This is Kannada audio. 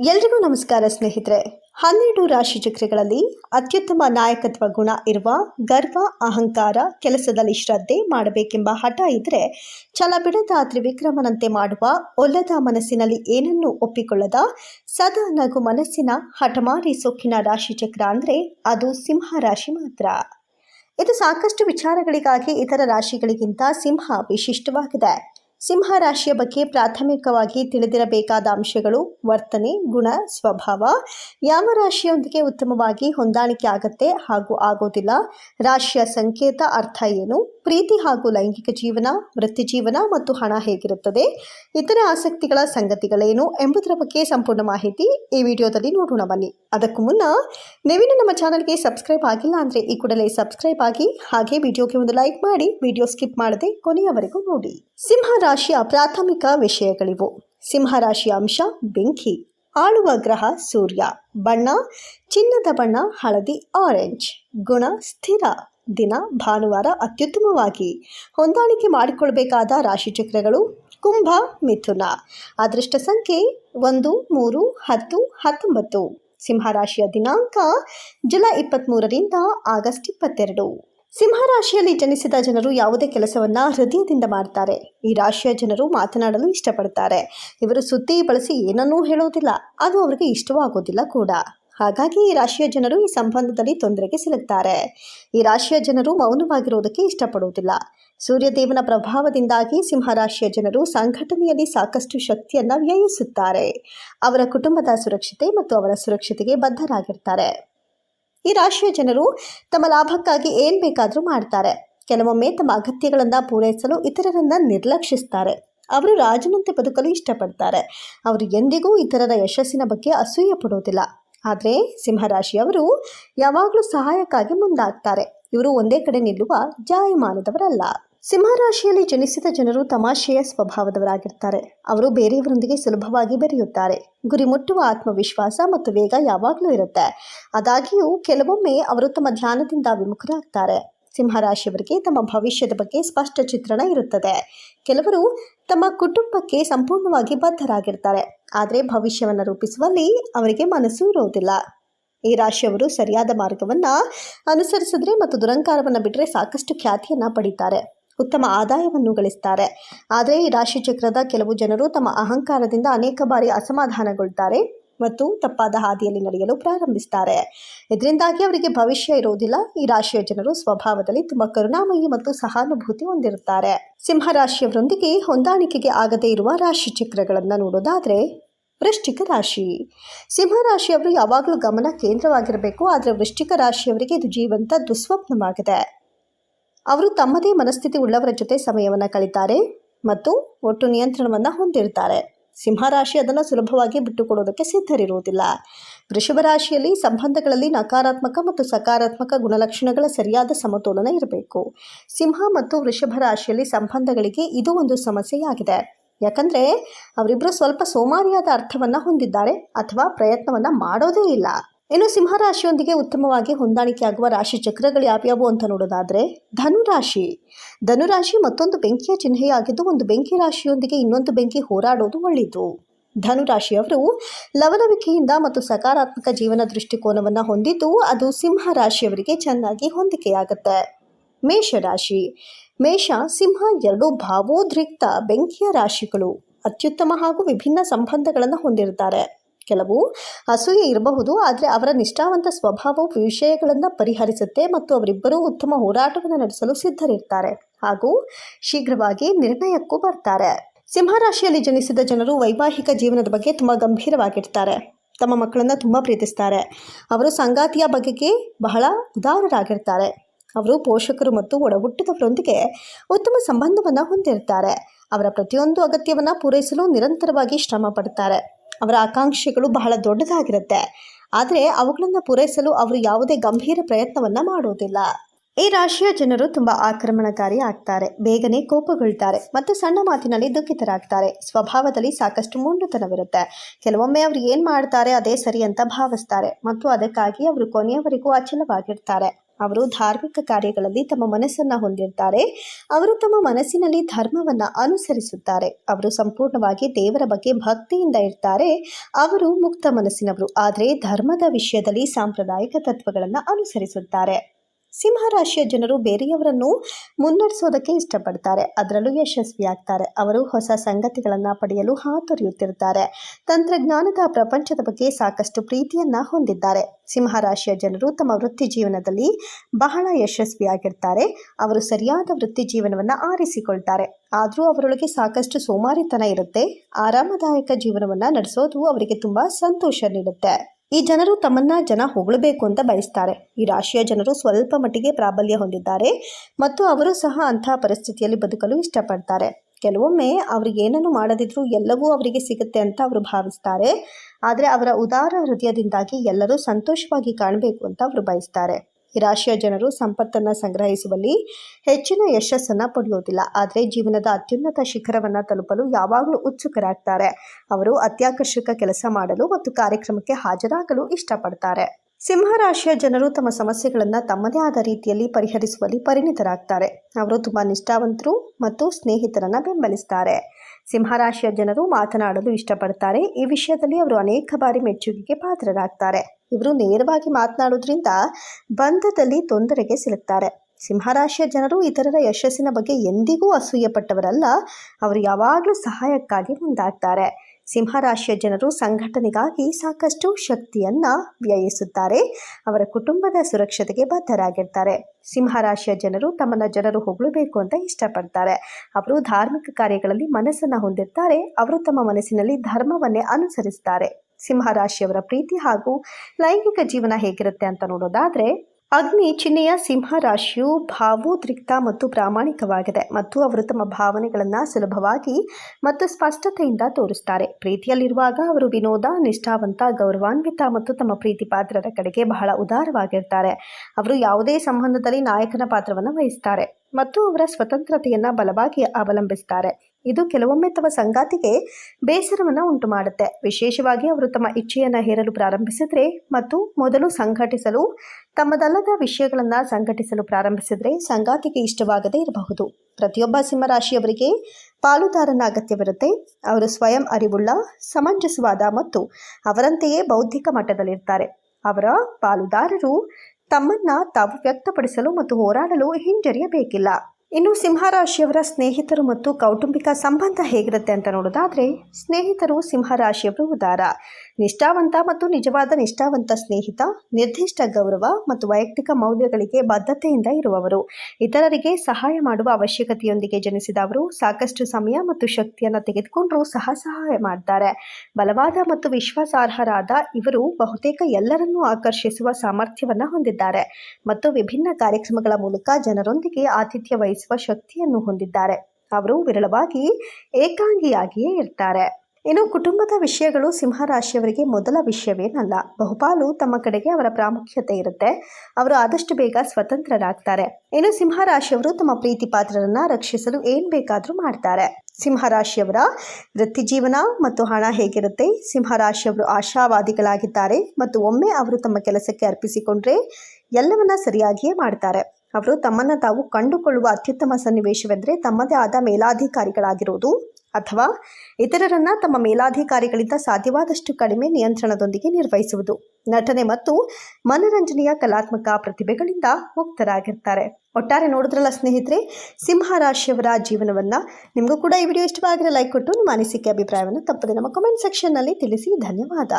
ಎಲ್ರಿಗೂ ನಮಸ್ಕಾರ ಸ್ನೇಹಿತರೆ. ಹನ್ನೆರಡು ರಾಶಿ ಚಕ್ರಗಳಲ್ಲಿ ಅತ್ಯುತ್ತಮ ನಾಯಕತ್ವ ಗುಣ ಇರುವ ಗರ್ವ, ಅಹಂಕಾರ ಕೆಲಸದಲ್ಲಿ ಶ್ರದ್ಧೆ ಮಾಡಬೇಕೆಂಬ ಹಠ ಇದ್ದರೆ ಛಲ ಬಿಡದ ತ್ರಿವಿಕ್ರಮನಂತೆ ಮಾಡುವ ಒಲ್ಲದ ಮನಸ್ಸಿನಲ್ಲಿ ಏನನ್ನೂ ಒಪ್ಪಿಕೊಳ್ಳದ ಸದಾ ನಗು ಮನಸ್ಸಿನ ಹಠಮಾರಿ ಸೊಕ್ಕಿನ ರಾಶಿ ಚಕ್ರ ಅಂದರೆ ಅದು ಸಿಂಹ ರಾಶಿ ಮಾತ್ರ. ಇದು ಸಾಕಷ್ಟು ವಿಚಾರಗಳಿಗಾಗಿ ಇತರ ರಾಶಿಗಳಿಗಿಂತ ಸಿಂಹ ವಿಶಿಷ್ಟವಾಗಿದೆ. ಸಿಂಹ ರಾಶಿಯ ಬಗ್ಗೆ ಪ್ರಾಥಮಿಕವಾಗಿ ತಿಳಿದಿರಬೇಕಾದ ಅಂಶಗಳು ವರ್ತನೆ, ಗುಣ, ಸ್ವಭಾವ. ಯಾವ ರಾಶಿಯೊಂದಿಗೆ ಉತ್ತಮವಾಗಿ ಹೊಂದಾಣಿಕೆ ಆಗತ್ತೆ ಹಾಗೂ ಆಗೋದಿಲ್ಲ? ರಾಶಿಯ ಸಂಕೇತ ಅರ್ಥ ಏನು? ಪ್ರೀತಿ ಹಾಗೂ ಲೈಂಗಿಕ ಜೀವನ, ವೃತ್ತಿ ಜೀವನ ಮತ್ತು ಹಣ ಹೇಗಿರುತ್ತದೆ? ಇತರ ಆಸಕ್ತಿಗಳ ಸಂಗತಿಗಳೇನು ಎಂಬುದರ ಬಗ್ಗೆ ಸಂಪೂರ್ಣ ಮಾಹಿತಿ ಈ ವಿಡಿಯೋದಲ್ಲಿ ನೋಡೋಣ ಬನ್ನಿ. ಅದಕ್ಕೂ ಮುನ್ನ ನೀವಿನ ನಮ್ಮ ಚಾನಲ್ಗೆ ಸಬ್ಸ್ಕ್ರೈಬ್ ಆಗಿಲ್ಲ ಅಂದರೆ ಈ ಕೂಡಲೇ ಸಬ್ಸ್ಕ್ರೈಬ್ ಆಗಿ ಹಾಗೆ ವಿಡಿಯೋಗೆ ಒಂದು ಲೈಕ್ ಮಾಡಿ, ವಿಡಿಯೋ ಸ್ಕಿಪ್ ಮಾಡದೆ ಕೊನೆಯವರೆಗೂ ನೋಡಿ. ಸಿಂಹ ರಾಶಿಯ ಪ್ರಾಥಮಿಕ ವಿಷಯಗಳಿವು. ಸಿಂಹ ರಾಶಿಯ ಅಂಶ, ಬೆಂಕಿ. ಆಳುವ ಗ್ರಹ, ಸೂರ್ಯ. ಬಣ್ಣ, ಚಿನ್ನದ ಬಣ್ಣ, ಹಳದಿ ಆರೆಂಜ್ ಗುಣ, ಸ್ಥಿರ. ದಿನ, ಭಾನುವಾರ ಅತ್ಯುತ್ತಮವಾಗಿ ಹೊಂದಾಣಿಕೆ ಮಾಡಿಕೊಳ್ಬೇಕಾದ ರಾಶಿಚಕ್ರಗಳು ಕುಂಭ, ಮಿಥುನ. ಅದೃಷ್ಟ ಸಂಖ್ಯೆ ಒಂದು, ಮೂರು, ಹತ್ತು, ಹತ್ತೊಂಬತ್ತು. ಸಿಂಹರಾಶಿಯ ದಿನಾಂಕ ಜುಲೈ ಇಪ್ಪತ್ತ್ಮೂರರಿಂದ ಆಗಸ್ಟ್ ಇಪ್ಪತ್ತೆರಡು. ಸಿಂಹರಾಶಿಯಲ್ಲಿ ಜನಿಸಿದ ಜನರು ಯಾವುದೇ ಕೆಲಸವನ್ನ ಹೃದಯದಿಂದ ಮಾಡ್ತಾರೆ. ಈ ರಾಶಿಯ ಜನರು ಮಾತನಾಡಲು ಇಷ್ಟಪಡ್ತಾರೆ. ಇವರು ಸುದ್ದಿ ಬಳಸಿ ಏನನ್ನೂ ಹೇಳುವುದಿಲ್ಲ ಅದು ಅವರಿಗೆ ಇಷ್ಟವಾಗೋದಿಲ್ಲ ಕೂಡ. ಹಾಗಾಗಿ ಈ ರಾಶಿಯ ಜನರು ಈ ಸಂಬಂಧದಲ್ಲಿ ತೊಂದರೆಗೆ ಸಿಲುಕ್ತಾರೆ. ಈ ರಾಶಿಯ ಜನರು ಮೌನವಾಗಿರುವುದಕ್ಕೆ ಇಷ್ಟಪಡುವುದಿಲ್ಲ ಸೂರ್ಯದೇವನ ಪ್ರಭಾವದಿಂದಾಗಿ ಸಿಂಹರಾಶಿಯ ಜನರು ಸಂಘಟನೆಯಲ್ಲಿ ಸಾಕಷ್ಟು ಶಕ್ತಿಯನ್ನು ವ್ಯಯಿಸುತ್ತಾರೆ. ಅವರ ಕುಟುಂಬದ ಸುರಕ್ಷತೆ ಮತ್ತು ಅವರ ಸುರಕ್ಷತೆಗೆ ಬದ್ಧರಾಗಿರ್ತಾರೆ. ಈ ರಾಶಿಯ ಜನರು ತಮ್ಮ ಲಾಭಕ್ಕಾಗಿ ಏನು ಬೇಕಾದರೂ ಮಾಡ್ತಾರೆ. ಕೆಲವೊಮ್ಮೆ ತಮ್ಮ ಅಗತ್ಯಗಳನ್ನು ಪೂರೈಸಲು ಇತರರನ್ನು ನಿರ್ಲಕ್ಷಿಸ್ತಾರೆ. ಅವರು ರಾಜನಂತೆ ಬದುಕಲು ಇಷ್ಟಪಡ್ತಾರೆ. ಅವರು ಎಂದಿಗೂ ಇತರರ ಯಶಸ್ಸಿನ ಬಗ್ಗೆ ಅಸೂಯೆ ಪಡುವುದಿಲ್ಲ. ಆದರೆ ಸಿಂಹರಾಶಿಯವರು ಯಾವಾಗಲೂ ಸಹಾಯಕ್ಕಾಗಿ ಮುಂದಾಗ್ತಾರೆ. ಇವರು ಒಂದೇ ಕಡೆ ನಿಲ್ಲುವ ಜಾಯಮಾನದವರಲ್ಲ. ಸಿಂಹರಾಶಿಯಲ್ಲಿ ಜನಿಸಿದ ಜನರು ತಮಾಷೆಯ ಸ್ವಭಾವದವರಾಗಿರ್ತಾರೆ. ಅವರು ಬೇರೆಯವರೊಂದಿಗೆ ಸುಲಭವಾಗಿ ಬೆರೆಯುತ್ತಾರೆ. ಗುರಿ ಮುಟ್ಟುವ ಆತ್ಮವಿಶ್ವಾಸ ಮತ್ತು ವೇಗ ಯಾವಾಗಲೂ ಇರುತ್ತೆ. ಆದಾಗ್ಯೂ, ಕೆಲವೊಮ್ಮೆ ಅವರು ತಮ್ಮ ಧ್ಯಾನದಿಂದ ವಿಮುಖರಾಗ್ತಾರೆ. ಸಿಂಹರಾಶಿಯವರಿಗೆ ತಮ್ಮ ಭವಿಷ್ಯದ ಬಗ್ಗೆ ಸ್ಪಷ್ಟ ಚಿತ್ರಣ ಇರುತ್ತದೆ. ಕೆಲವರು ತಮ್ಮ ಕುಟುಂಬಕ್ಕೆ ಸಂಪೂರ್ಣವಾಗಿ ಬದ್ಧರಾಗಿರ್ತಾರೆ. ಆದರೆ ಭವಿಷ್ಯವನ್ನು ರೂಪಿಸುವಲ್ಲಿ ಅವರಿಗೆ ಮನಸ್ಸು ಇರುವುದಿಲ್ಲ ಈ ರಾಶಿಯವರು ಸರಿಯಾದ ಮಾರ್ಗವನ್ನು ಅನುಸರಿಸಿದ್ರೆ ಮತ್ತು ದುರಂಕಾರವನ್ನು ಬಿಟ್ಟರೆ ಸಾಕಷ್ಟು ಖ್ಯಾತಿಯನ್ನು ಪಡೀತಾರೆ. ಉತ್ತಮ ಆದಾಯವನ್ನು ಗಳಿಸ್ತಾರೆ. ಆದರೆ ಈ ರಾಶಿ ಚಕ್ರದ ಕೆಲವು ಜನರು ತಮ್ಮ ಅಹಂಕಾರದಿಂದ ಅನೇಕ ಬಾರಿ ಅಸಮಾಧಾನಗೊಳ್ತಾರೆ ಮತ್ತು ತಪ್ಪಾದ ಹಾದಿಯಲ್ಲಿ ನಡೆಯಲು ಪ್ರಾರಂಭಿಸ್ತಾರೆ. ಇದರಿಂದಾಗಿ ಅವರಿಗೆ ಭವಿಷ್ಯ ಇರುವುದಿಲ್ಲ. ಈ ರಾಶಿಯ ಜನರು ಸ್ವಭಾವದಲ್ಲಿ ತುಂಬ ಕರುಣಾಮಯಿ ಮತ್ತು ಸಹಾನುಭೂತಿ ಹೊಂದಿರುತ್ತಾರೆ. ಸಿಂಹ ರಾಶಿಯವರೊಂದಿಗೆ ಹೊಂದಾಣಿಕೆಗೆ ಆಗದೇ ಇರುವ ರಾಶಿ ಚಕ್ರಗಳನ್ನು ನೋಡೋದಾದರೆ ವೃಶ್ಚಿಕ ರಾಶಿ. ಸಿಂಹ ರಾಶಿಯವರು ಯಾವಾಗಲೂ ಗಮನ ಕೇಂದ್ರವಾಗಿರಬೇಕು. ಆದರೆ ವೃಶ್ಚಿಕ ರಾಶಿಯವರಿಗೆ ಇದು ಜೀವಂತ ದುಸ್ವಪ್ನವಾಗಿದೆ. ಅವರು ತಮ್ಮದೇ ಮನಸ್ಥಿತಿ ಉಳ್ಳವರ ಜೊತೆ ಸಮಯವನ್ನು ಕಳೀತಾರೆ ಮತ್ತು ಒಟ್ಟು ನಿಯಂತ್ರಣವನ್ನು ಹೊಂದಿರ್ತಾರೆ ಸಿಂಹರಾಶಿ ಅದನ್ನು ಸುಲಭವಾಗಿ ಬಿಟ್ಟುಕೊಡೋದಕ್ಕೆ ಸಿದ್ಧರಿರುವುದಿಲ್ಲ. ವೃಷಭ ರಾಶಿಯಲ್ಲಿ ಸಂಬಂಧಗಳಲ್ಲಿ ನಕಾರಾತ್ಮಕ ಮತ್ತು ಸಕಾರಾತ್ಮಕ ಗುಣಲಕ್ಷಣಗಳ ಸರಿಯಾದ ಸಮತೋಲನ ಇರಬೇಕು. ಸಿಂಹ ಮತ್ತು ವೃಷಭ ರಾಶಿಯಲ್ಲಿ ಸಂಬಂಧಗಳಿಗೆ ಇದು ಒಂದು ಸಮಸ್ಯೆಯಾಗಿದೆ. ಯಾಕಂದರೆ ಅವರಿಬ್ಬರು ಸ್ವಲ್ಪ ಸೋಮಾರಿಯಾದ ಅರ್ಥವನ್ನು ಹೊಂದಿದ್ದಾರೆ ಅಥವಾ ಪ್ರಯತ್ನವನ್ನು ಮಾಡೋದೇ ಇಲ್ಲ. ಇನ್ನು ಸಿಂಹರಾಶಿಯೊಂದಿಗೆ ಉತ್ತಮವಾಗಿ ಹೊಂದಾಣಿಕೆ ಆಗುವ ರಾಶಿ ಚಕ್ರಗಳು ಯಾವ್ಯಾವು ಅಂತ ನೋಡೋದಾದರೆ ಧನುರಾಶಿ. ಧನುರಾಶಿ ಮತ್ತೊಂದು ಬೆಂಕಿಯ ಚಿಹ್ನೆಯಾಗಿದ್ದು ಒಂದು ಬೆಂಕಿ ರಾಶಿಯೊಂದಿಗೆ ಇನ್ನೊಂದು ಬೆಂಕಿ ಹೋರಾಡೋದು ಒಳ್ಳೆಯದು ಧನುರಾಶಿಯವರು ಲವಲವಿಕೆಯಿಂದ ಮತ್ತು ಸಕಾರಾತ್ಮಕ ಜೀವನ ದೃಷ್ಟಿಕೋನವನ್ನು ಹೊಂದಿದ್ದು ಅದು ಸಿಂಹ ರಾಶಿಯವರಿಗೆ ಚೆನ್ನಾಗಿ ಹೊಂದಿಕೆಯಾಗುತ್ತೆ. ಮೇಷರಾಶಿ. ಮೇಷ, ಸಿಂಹ ಎರಡು ಭಾವೋದ್ರಿಕ್ತ ಬೆಂಕಿಯ ರಾಶಿಗಳು. ಅತ್ಯುತ್ತಮ ಹಾಗೂ ವಿಭಿನ್ನ ಸಂಬಂಧಗಳನ್ನು ಹೊಂದಿರುತ್ತಾರೆ. ಕೆಲವು ಅಸೂಯೆ ಇರಬಹುದು, ಆದರೆ ಅವರ ನಿಷ್ಠಾವಂತ ಸ್ವಭಾವವು ವಿಷಯಗಳನ್ನು ಪರಿಹರಿಸುತ್ತೆ ಮತ್ತು ಅವರಿಬ್ಬರೂ ಉತ್ತಮ ಹೋರಾಟವನ್ನು ನಡೆಸಲು ಸಿದ್ಧರಿರ್ತಾರೆ. ಹಾಗೂ ಶೀಘ್ರವಾಗಿ ನಿರ್ಣಯಕ್ಕೂ ಬರ್ತಾರೆ. ಸಿಂಹರಾಶಿಯಲ್ಲಿ ಜನಿಸಿದ ಜನರು ವೈವಾಹಿಕ ಜೀವನದ ಬಗ್ಗೆ ತುಂಬ ಗಂಭೀರವಾಗಿರ್ತಾರೆ. ತಮ್ಮ ಮಕ್ಕಳನ್ನು ತುಂಬ ಪ್ರೀತಿಸ್ತಾರೆ. ಅವರು ಸಂಗಾತಿಯ ಬಗೆಗೆ ಬಹಳ ಉದಾರರಾಗಿರ್ತಾರೆ. ಅವರು ಪೋಷಕರು ಮತ್ತು ಒಡಹುಟ್ಟಿದವರೊಂದಿಗೆ ಉತ್ತಮ ಸಂಬಂಧವನ್ನು ಹೊಂದಿರ್ತಾರೆ. ಅವರ ಪ್ರತಿಯೊಂದು ಅಗತ್ಯವನ್ನು ಪೂರೈಸಲು ನಿರಂತರವಾಗಿ ಶ್ರಮ ಪಡ್ತಾರೆ. ಅವರ ಆಕಾಂಕ್ಷೆಗಳು ಬಹಳ ದೊಡ್ಡದಾಗಿರುತ್ತೆ. ಆದರೆ ಅವುಗಳನ್ನು ಪೂರೈಸಲು ಅವರು ಯಾವುದೇ ಗಂಭೀರ ಪ್ರಯತ್ನವನ್ನು ಮಾಡೋದಿಲ್ಲ. ಈ ರಾಶಿಯ ಜನರು ತುಂಬ ಆಕ್ರಮಣಕಾರಿ ಆಗ್ತಾರೆ. ಬೇಗನೆ ಕೋಪಗೊಳ್ತಾರೆ ಮತ್ತು ಸಣ್ಣ ಮಾತಿನಲ್ಲಿ ದುಃಖಿತರಾಗ್ತಾರೆ. ಸ್ವಭಾವದಲ್ಲಿ ಸಾಕಷ್ಟು ಮುಂಡುತನವಿರುತ್ತೆ. ಕೆಲವೊಮ್ಮೆ ಅವರು ಏನು ಮಾಡ್ತಾರೆ ಅದೇ ಸರಿ ಅಂತ ಭಾವಿಸ್ತಾರೆ. ಮತ್ತು ಅದಕ್ಕಾಗಿ ಅವರು ಕೊನೆಯವರೆಗೂ ಅಚಲವಾಗಿರ್ತಾರೆ. ಅವರು ಧಾರ್ಮಿಕ ಕಾರ್ಯಗಳಲ್ಲಿ ತಮ್ಮ ಮನಸ್ಸನ್ನು ಹೊಂದಿರ್ತಾರೆ. ಅವರು ತಮ್ಮ ಮನಸ್ಸಿನಲ್ಲಿ ಧರ್ಮವನ್ನು ಅನುಸರಿಸುತ್ತಾರೆ. ಅವರು ಸಂಪೂರ್ಣವಾಗಿ ದೇವರ ಬಗ್ಗೆ ಭಕ್ತಿಯಿಂದ ಇರ್ತಾರೆ. ಅವರು ಮುಕ್ತ ಮನಸ್ಸಿನವರು. ಆದರೆ ಧರ್ಮದ ವಿಷಯದಲ್ಲಿ ಸಾಂಪ್ರದಾಯಿಕ ತತ್ವಗಳನ್ನು ಅನುಸರಿಸುತ್ತಾರೆ. ಸಿಂಹರಾಶಿಯ ಜನರು ಬೇರೆಯವರನ್ನು ಮುನ್ನಡೆಸೋದಕ್ಕೆ ಇಷ್ಟಪಡ್ತಾರೆ. ಅದರಲ್ಲೂ ಯಶಸ್ವಿಯಾಗ್ತಾರೆ. ಅವರು ಹೊಸ ಸಂಗತಿಗಳನ್ನು ಪಡೆಯಲು ಹಾತೊರೆಯುತ್ತಿರ್ತಾರೆ ತಂತ್ರಜ್ಞಾನದ ಪ್ರಪಂಚದ ಬಗ್ಗೆ ಸಾಕಷ್ಟು ಪ್ರೀತಿಯನ್ನ ಹೊಂದಿದ್ದಾರೆ. ಸಿಂಹರಾಶಿಯ ಜನರು ತಮ್ಮ ವೃತ್ತಿ ಜೀವನದಲ್ಲಿ ಬಹಳ ಯಶಸ್ವಿಯಾಗಿರ್ತಾರೆ. ಅವರು ಸರಿಯಾದ ವೃತ್ತಿ ಜೀವನವನ್ನು ಆರಿಸಿಕೊಳ್ತಾರೆ. ಆದರೂ ಅವರೊಳಗೆ ಸಾಕಷ್ಟು ಸೋಮಾರಿತನ ಇರುತ್ತೆ. ಆರಾಮದಾಯಕ ಜೀವನವನ್ನು ನಡೆಸೋದು ಅವರಿಗೆ ತುಂಬ ಸಂತೋಷ ನೀಡುತ್ತೆ. ಈ ಜನರು ತಮ್ಮನ್ನ ಜನ ಹೊಗಳಬೇಕು ಅಂತ ಬಯಸ್ತಾರೆ. ಈ ರಾಶಿಯ ಜನರು ಸ್ವಲ್ಪ ಮಟ್ಟಿಗೆ ಪ್ರಾಬಲ್ಯ ಹೊಂದಿದ್ದಾರೆ ಮತ್ತು ಅವರು ಸಹ ಅಂತಹ ಪರಿಸ್ಥಿತಿಯಲ್ಲಿ ಬದುಕಲು ಇಷ್ಟಪಡ್ತಾರೆ. ಕೆಲವೊಮ್ಮೆ ಅವ್ರಿಗೆ ಏನನ್ನು ಮಾಡದಿದ್ರೂ ಎಲ್ಲವೂ ಅವರಿಗೆ ಸಿಗುತ್ತೆ ಅಂತ ಅವರು ಭಾವಿಸ್ತಾರೆ. ಆದರೆ ಅವರ ಉದಾರ ಹೃದಯದಿಂದಾಗಿ ಎಲ್ಲರೂ ಸಂತೋಷವಾಗಿ ಕಾಣಬೇಕು ಅಂತ ಅವರು ಬಯಸ್ತಾರೆ. ಈ ರಾಶಿಯ ಜನರು ಸಂಪತ್ತನ್ನು ಸಂಗ್ರಹಿಸುವಲ್ಲಿ ಹೆಚ್ಚಿನ ಯಶಸ್ಸನ್ನು ಪಡೆಯೋದಿಲ್ಲ. ಆದರೆ ಜೀವನದ ಅತ್ಯುನ್ನತ ಶಿಖರವನ್ನು ತಲುಪಲು ಯಾವಾಗಲೂ ಉತ್ಸುಕರಾಗ್ತಾರೆ. ಅವರು ಅತ್ಯಾಕರ್ಷಕ ಕೆಲಸ ಮಾಡಲು ಮತ್ತು ಕಾರ್ಯಕ್ರಮಕ್ಕೆ ಹಾಜರಾಗಲು ಇಷ್ಟಪಡ್ತಾರೆ. ಸಿಂಹರಾಶಿಯ ಜನರು ತಮ್ಮ ಸಮಸ್ಯೆಗಳನ್ನು ತಮ್ಮದೇ ಆದ ರೀತಿಯಲ್ಲಿ ಪರಿಹರಿಸುವಲ್ಲಿ ಪರಿಣಿತರಾಗ್ತಾರೆ. ಅವರು ತುಂಬ ನಿಷ್ಠಾವಂತರು ಮತ್ತು ಸ್ನೇಹಿತರನ್ನು ಬೆಂಬಲಿಸ್ತಾರೆ. ಸಿಂಹರಾಶಿಯ ಜನರು ಮಾತನಾಡಲು ಇಷ್ಟಪಡ್ತಾರೆ. ಈ ವಿಷಯದಲ್ಲಿ ಅವರು ಅನೇಕ ಬಾರಿ ಮೆಚ್ಚುಗೆಗೆ ಪಾತ್ರರಾಗ್ತಾರೆ. ಇವರು ನೇರವಾಗಿ ಮಾತನಾಡೋದ್ರಿಂದ ಬಂಧದಲ್ಲಿ ತೊಂದರೆಗೆ ಸಿಲುಕ್ತಾರೆ. ಸಿಂಹರಾಶಿಯ ಜನರು ಇತರರ ಯಶಸ್ಸಿನ ಬಗ್ಗೆ ಎಂದಿಗೂ ಅಸೂಯೆಪಟ್ಟವರಲ್ಲ. ಅವರು ಯಾವಾಗಲೂ ಸಹಾಯಕ್ಕಾಗಿ ಮುಂದಾಗ್ತಾರೆ. ಸಿಂಹರಾಶಿಯ ಜನರು ಸಂಘಟನೆಗಾಗಿ ಸಾಕಷ್ಟು ಶಕ್ತಿಯನ್ನ ವ್ಯಯಿಸುತ್ತಾರೆ. ಅವರ ಕುಟುಂಬದ ಸುರಕ್ಷತೆಗೆ ಬದ್ಧರಾಗಿರ್ತಾರೆ. ಸಿಂಹರಾಶಿಯ ಜನರು ತಮ್ಮನ್ನ ಜನರು ಹೊಗಳಬೇಕು ಅಂತ ಇಷ್ಟಪಡ್ತಾರೆ. ಅವರು ಧಾರ್ಮಿಕ ಕಾರ್ಯಗಳಲ್ಲಿ ಮನಸ್ಸನ್ನು ಹೊಂದಿರ್ತಾರೆ. ಅವರು ತಮ್ಮ ಮನಸ್ಸಿನಲ್ಲಿ ಧರ್ಮವನ್ನೇ ಅನುಸರಿಸ್ತಾರೆ. ಸಿಂಹರಾಶಿಯವರ ಪ್ರೀತಿ ಹಾಗೂ ಲೈಂಗಿಕ ಜೀವನ ಹೇಗಿರುತ್ತೆ ಅಂತ ನೋಡೋದಾದ್ರೆ ಅಗ್ನಿ, ಚಿಹ್ನೆಯ ಸಿಂಹ ರಾಶಿಯು ಭಾವೋದ್ರಿಕ್ತ ಮತ್ತು ಪ್ರಾಮಾಣಿಕವಾಗಿದೆ ಮತ್ತು ಅವರು ತಮ್ಮ ಭಾವನೆಗಳನ್ನು ಸುಲಭವಾಗಿ ಮತ್ತು ಸ್ಪಷ್ಟತೆಯಿಂದ ತೋರಿಸ್ತಾರೆ. ಪ್ರೀತಿಯಲ್ಲಿರುವಾಗ ಅವರು ವಿನೋದ, ನಿಷ್ಠಾವಂತ, ಗೌರವಾನ್ವಿತ ಮತ್ತು ತಮ್ಮ ಪ್ರೀತಿ ಪಾತ್ರರ ಕಡೆಗೆ ಬಹಳ ಉದಾರವಾಗಿರ್ತಾರೆ. ಅವರು ಯಾವುದೇ ಸಂಬಂಧದಲ್ಲಿ ನಾಯಕನ ಪಾತ್ರವನ್ನು ವಹಿಸ್ತಾರೆ ಮತ್ತು ಅವರ ಸ್ವತಂತ್ರತೆಯನ್ನು ಬಲವಾಗಿ ಅವಲಂಬಿಸ್ತಾರೆ. ಇದು ಕೆಲವೊಮ್ಮೆ ತಮ್ಮ ಸಂಗಾತಿಗೆ ಬೇಸರವನ್ನು ಉಂಟು ಮಾಡುತ್ತೆ ವಿಶೇಷವಾಗಿ ಅವರು ತಮ್ಮ ಇಚ್ಛೆಯನ್ನು ಹೇರಲು ಪ್ರಾರಂಭಿಸಿದರೆ ಮತ್ತು ಮೊದಲು ಸಂಘಟಿಸಲು, ತಮ್ಮದಲ್ಲದ ವಿಷಯಗಳನ್ನು ಸಂಘಟಿಸಲು ಪ್ರಾರಂಭಿಸಿದರೆ ಸಂಗಾತಿಗೆ ಇಷ್ಟವಾಗದೇ ಇರಬಹುದು. ಪ್ರತಿಯೊಬ್ಬ ಸಿಂಹರಾಶಿಯವರಿಗೆ ಪಾಲುದಾರನ ಅಗತ್ಯವಿರುತ್ತೆ ಅವರು ಸ್ವಯಂ ಅರಿವುಳ್ಳ, ಸಮಂಜಸವಾದ ಮತ್ತು ಅವರಂತೆಯೇ ಬೌದ್ಧಿಕ ಮಟ್ಟದಲ್ಲಿರ್ತಾರೆ. ಅವರ ಪಾಲುದಾರರು ತಮ್ಮನ್ನ ತಾವು ವ್ಯಕ್ತಪಡಿಸಲು ಮತ್ತು ಹೋರಾಡಲು ಹಿಂಜರಿಯಬೇಕಿಲ್ಲ. ಇನ್ನು ಸಿಂಹರಾಶಿಯವರ ಸ್ನೇಹಿತರು ಮತ್ತು ಕೌಟುಂಬಿಕ ಸಂಬಂಧ ಹೇಗಿರುತ್ತೆ ಅಂತ ನೋಡೋದಾದರೆ, ಸ್ನೇಹಿತರು ಸಿಂಹರಾಶಿಯವರು ಉದಾರ, ನಿಷ್ಠಾವಂತ ಮತ್ತು ನಿಜವಾದ ನಿಷ್ಠಾವಂತ ಸ್ನೇಹಿತ, ನಿರ್ದಿಷ್ಟ ಗೌರವ ಮತ್ತು ವೈಯಕ್ತಿಕ ಮೌಲ್ಯಗಳಿಗೆ ಬದ್ಧತೆಯಿಂದ ಇರುವವರು. ಇತರರಿಗೆ ಸಹಾಯ ಮಾಡುವ ಅವಶ್ಯಕತೆಯೊಂದಿಗೆ ಜನಿಸಿದವರು ಸಾಕಷ್ಟು ಸಮಯ ಮತ್ತು ಶಕ್ತಿಯನ್ನು ತೆಗೆದುಕೊಂಡರೂ ಸಹ ಸಹಾಯ ಮಾಡ್ತಾರೆ. ಬಲವಾದ ಮತ್ತು ವಿಶ್ವಾಸಾರ್ಹರಾದ ಇವರು ಬಹುತೇಕ ಎಲ್ಲರನ್ನೂ ಆಕರ್ಷಿಸುವ ಸಾಮರ್ಥ್ಯವನ್ನು ಹೊಂದಿದ್ದಾರೆ ಮತ್ತು ವಿಭಿನ್ನ ಕಾರ್ಯಕ್ರಮಗಳ ಮೂಲಕ ಜನರೊಂದಿಗೆ ಆತಿಥ್ಯ ವಹಿಸುವ ಶಕ್ತಿಯನ್ನು ಹೊಂದಿದ್ದಾರೆ. ಅವರು ವಿರಳವಾಗಿ ಏಕಾಂಗಿಯಾಗಿಯೇ ಇರ್ತಾರೆ. ಇನ್ನು ಕುಟುಂಬದ ವಿಷಯಗಳು ಸಿಂಹರಾಶಿಯವರಿಗೆ ಮೊದಲ ವಿಷಯವೇನಲ್ಲ. ಬಹುಪಾಲು ತಮ್ಮ ಕಡೆಗೆ ಅವರ ಪ್ರಾಮುಖ್ಯತೆ ಇರುತ್ತೆ. ಅವರು ಆದಷ್ಟು ಬೇಗ ಸ್ವತಂತ್ರರಾಗ್ತಾರೆ. ಇನ್ನು ಸಿಂಹರಾಶಿಯವರು ತಮ್ಮ ಪ್ರೀತಿ ಪಾತ್ರರನ್ನ ರಕ್ಷಿಸಲು ಏನ್ ಬೇಕಾದರೂ ಮಾಡ್ತಾರೆ. ಸಿಂಹರಾಶಿಯವರ ವೃತ್ತಿ ಜೀವನ ಮತ್ತು ಹಣ ಹೇಗಿರುತ್ತೆ? ಸಿಂಹರಾಶಿಯವರು ಆಶಾವಾದಿಗಳಾಗಿದ್ದಾರೆ ಮತ್ತು ಒಮ್ಮೆ ಅವರು ತಮ್ಮ ಕೆಲಸಕ್ಕೆ ಅರ್ಪಿಸಿಕೊಂಡ್ರೆ ಎಲ್ಲವನ್ನ ಸರಿಯಾಗಿಯೇ ಮಾಡ್ತಾರೆ. ಅವರು ತಮ್ಮನ್ನು ತಾವು ಕಂಡುಕೊಳ್ಳುವ ಅತ್ಯುತ್ತಮ ಸನ್ನಿವೇಶವೆಂದರೆ ತಮ್ಮದೇ ಆದ ಮೇಲಾಧಿಕಾರಿಗಳಾಗಿರುವುದು ಅಥವಾ ಇತರರನ್ನ ತಮ್ಮ ಮೇಲಾಧಿಕಾರಿಗಳಿಂದ ಸಾಧ್ಯವಾದಷ್ಟು ಕಡಿಮೆ ನಿಯಂತ್ರಣದೊಂದಿಗೆ ನಿರ್ವಹಿಸುವುದು. ನಟನೆ ಮತ್ತು ಮನರಂಜನೆಯ ಕಲಾತ್ಮಕ ಪ್ರತಿಭೆಗಳಿಂದ ಮುಕ್ತರಾಗಿರ್ತಾರೆ. ಒಟ್ಟಾರೆ ನೋಡಿದ್ರಲ್ಲ ಸ್ನೇಹಿತರೆ, ಸಿಂಹರಾಶಿಯವರ ಜೀವನವನ್ನ ನಿಮಗೂ ಕೂಡ ಈ ವಿಡಿಯೋ ಇಷ್ಟವಾಗಿರೋ ಲೈಕ್ ಕೊಟ್ಟು ನಿಮ್ಮ ಅನಿಸಿಕೆ, ಅಭಿಪ್ರಾಯವನ್ನು ತಪ್ಪದೆ ನಮ್ಮ ಕಮೆಂಟ್ ಸೆಕ್ಷನ್ನಲ್ಲಿ ತಿಳಿಸಿ. ಧನ್ಯವಾದ.